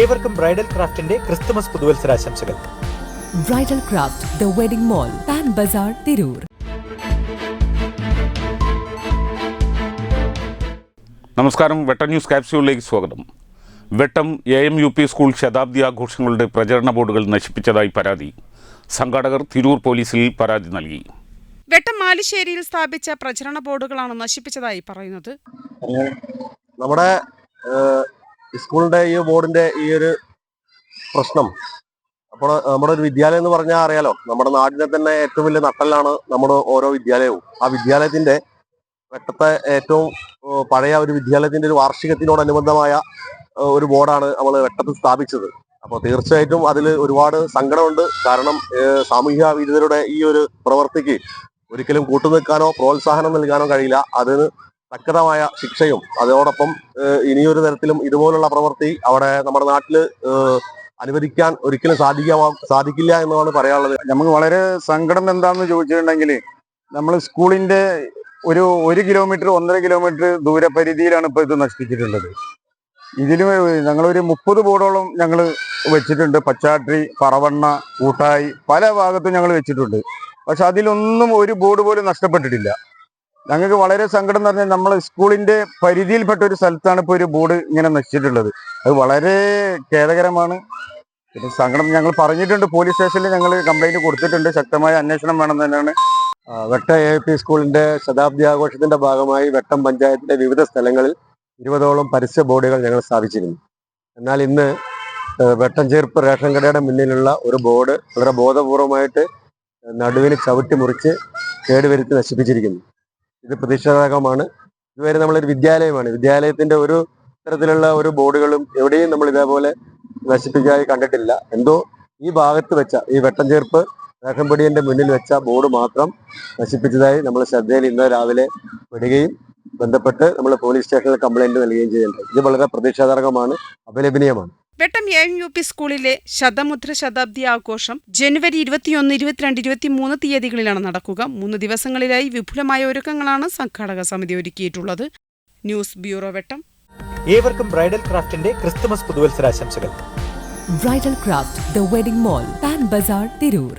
ഏവർക്കും ബ്രൈഡൽ ക്രാഫ്റ്റിന്റെ Christmas പുതുവത്സരാശംസകൾ. Bridal craft the wedding mall Pan Bazaar Tirur. നമസ്കാരം വെട്ട news കാപ്സ്യൂളിലേക്ക് സ്വാഗതം. Vettam A M U P school ശതാബ്ദി ആഘോഷങ്ങളുടെ പ്രചരണ ബോർഡുകൾ നശിപ്പിച്ചതായി പരാതി. സംഘാടകർ തിരൂർ പോലീസിൽ പരാതി നൽകി. വെട്ടം മാലിശ്ശേരിയിൽ സ്ഥാപിച്ച പ്രചരണ ബോർഡുകളാണ് നശിപ്പിച്ചതായി പറയുന്നത്. നമ്മുടെ സ്കൂളിന്റെ ഈ ബോർഡിന്റെ ഈ ഒരു പ്രശ്നം. അപ്പോൾ നമ്മുടെ ഒരു വിദ്യാലയം എന്ന് പറഞ്ഞാൽ അറിയാലോ നമ്മുടെ നാടിനെ തന്നെ ഏറ്റവും വലിയ നട്ടലാണ് നമ്മുടെ ഓരോ വിദ്യാലയവും. ആ വിദ്യാലയത്തിന്റെ വെട്ടത്തെ ഏറ്റവും പഴയ ഒരു വിദ്യാലയത്തിന്റെ ഒരു വാർഷികത്തിനോടനുബന്ധമായ ഒരു ബോർഡാണ് നമ്മൾ വെട്ടത്ത് സ്ഥാപിച്ചത്. അപ്പോൾ തീർച്ചയായിട്ടും അതിൽ ഒരുപാട് സങ്കടമുണ്ട്. കാരണം സാമൂഹ്യ വിരുദ്ധരുടെ ഈ ഒരു പ്രവൃത്തിക്ക് ഒരിക്കലും കൂട്ടുനിൽക്കാനോ പ്രോത്സാഹനം നൽകാനോ കഴിയില്ല. അതിന് തക്കതമായ ശിക്ഷയും അതോടൊപ്പം ഇനിയൊരു തരത്തിലും ഇതുപോലുള്ള പ്രവൃത്തി അവിടെ നമ്മുടെ നാട്ടിൽ അനുവദിക്കാൻ ഒരിക്കലും സാധിക്കാ സാധിക്കില്ല എന്നാണ് പറയാനുള്ളത്. നമുക്ക് വളരെ സങ്കടം എന്താണെന്ന് ചോദിച്ചിട്ടുണ്ടെങ്കിൽ നമ്മൾ സ്കൂളിന്റെ ഒരു ഒരു കിലോമീറ്റർ ഒന്നര കിലോമീറ്റർ ദൂരപരിധിയിലാണ് ഇപ്പോൾ ഇത് നശിപ്പിച്ചിട്ടുള്ളത്. ഇതിൽ ഞങ്ങളൊരു മുപ്പത് ബോർഡോളം ഞങ്ങൾ വെച്ചിട്ടുണ്ട്. പച്ചാട്രി പറവണ്ണ കൂട്ടായി പല ഭാഗത്തും ഞങ്ങൾ വെച്ചിട്ടുണ്ട്. പക്ഷെ അതിലൊന്നും ഒരു ബോർഡ് പോലും നഷ്ടപ്പെട്ടിട്ടില്ല. ഞങ്ങൾക്ക് വളരെ സങ്കടം എന്ന് പറഞ്ഞാൽ നമ്മൾ സ്കൂളിന്റെ പരിധിയിൽപ്പെട്ട ഒരു സ്ഥലത്താണ് ഇപ്പോൾ ഒരു ബോർഡ് ഇങ്ങനെ നശിച്ചിട്ടുള്ളത്. അത് വളരെ ഖേദകരമാണ്. പിന്നെ സങ്കടം ഞങ്ങൾ പറഞ്ഞിട്ടുണ്ട് പോലീസ് സ്റ്റേഷനിൽ ഞങ്ങൾ കംപ്ലൈന്റ് കൊടുത്തിട്ടുണ്ട്. ശക്തമായ അന്വേഷണം വേണം തന്നെയാണ്. വെട്ട എ പി സ്കൂളിന്റെ ശതാബ്ദി ആഘോഷത്തിന്റെ ഭാഗമായി വെട്ടം പഞ്ചായത്തിന്റെ വിവിധ സ്ഥലങ്ങളിൽ ഇരുപതോളം പരസ്യ ബോർഡുകൾ ഞങ്ങൾ സ്ഥാപിച്ചിരുന്നു. എന്നാൽ ഇന്ന് വെട്ടം ചേർപ്പ് റേഷൻ കടയുടെ മുന്നിലുള്ള ഒരു ബോർഡ് വളരെ ബോധപൂർവമായിട്ട് നടുവിന് ചവിട്ടി മുറിച്ച് കേടുവരുത്തി നശിപ്പിച്ചിരിക്കുന്നു. ഇത് പ്രതിഷേധകമാണ് ഇതുവരെ നമ്മളൊരു വിദ്യാലയമാണ്. വിദ്യാലയത്തിന്റെ ഒരു തരത്തിലുള്ള ഒരു ബോർഡുകളും എവിടെയും നമ്മൾ ഇതേപോലെ നശിപ്പിക്കാതെ കണ്ടിട്ടില്ല. എന്തോ ഈ ഭാഗത്ത് വെച്ച ഈ വെട്ടം ചേർപ്പ് റേഷൻ മുന്നിൽ വെച്ച ബോർഡ് മാത്രം നശിപ്പിച്ചതായി നമ്മൾ ശ്രദ്ധയിൽ ഇന്ന് രാവിലെ പെടുകയും ബന്ധപ്പെട്ട് നമ്മൾ പോലീസ് സ്റ്റേഷനിൽ കംപ്ലൈന്റ് നൽകുകയും ചെയ്യുന്നുണ്ട് ഇത് വളരെ പ്രതിഷേധാർഹമാണ് അപലപനീയമാണ് Vettam A M U P സ്കൂളിലെ ശതമുദ്ര ശതാബ്ദി ആഘോഷം ജനുവരി ഇരുപത്തിയൊന്ന് ഇരുപത്തിരണ്ട് ഇരുപത്തിമൂന്ന് തീയതികളിലാണ് നടക്കുക. മൂന്ന് ദിവസങ്ങളിലായി വിപുലമായ ഒരുക്കങ്ങളാണ് സംഘാടക സമിതി ഒരുക്കിയിട്ടുള്ളത്. News bureau Vettam. ഏവർക്കും ബ്രൈഡൽ ക്രാഫ്റ്റിന്റെ Christmas പുതുവത്സരാശംസകൾ. Bridal craft the wedding mall Pan Bazaar Tirur.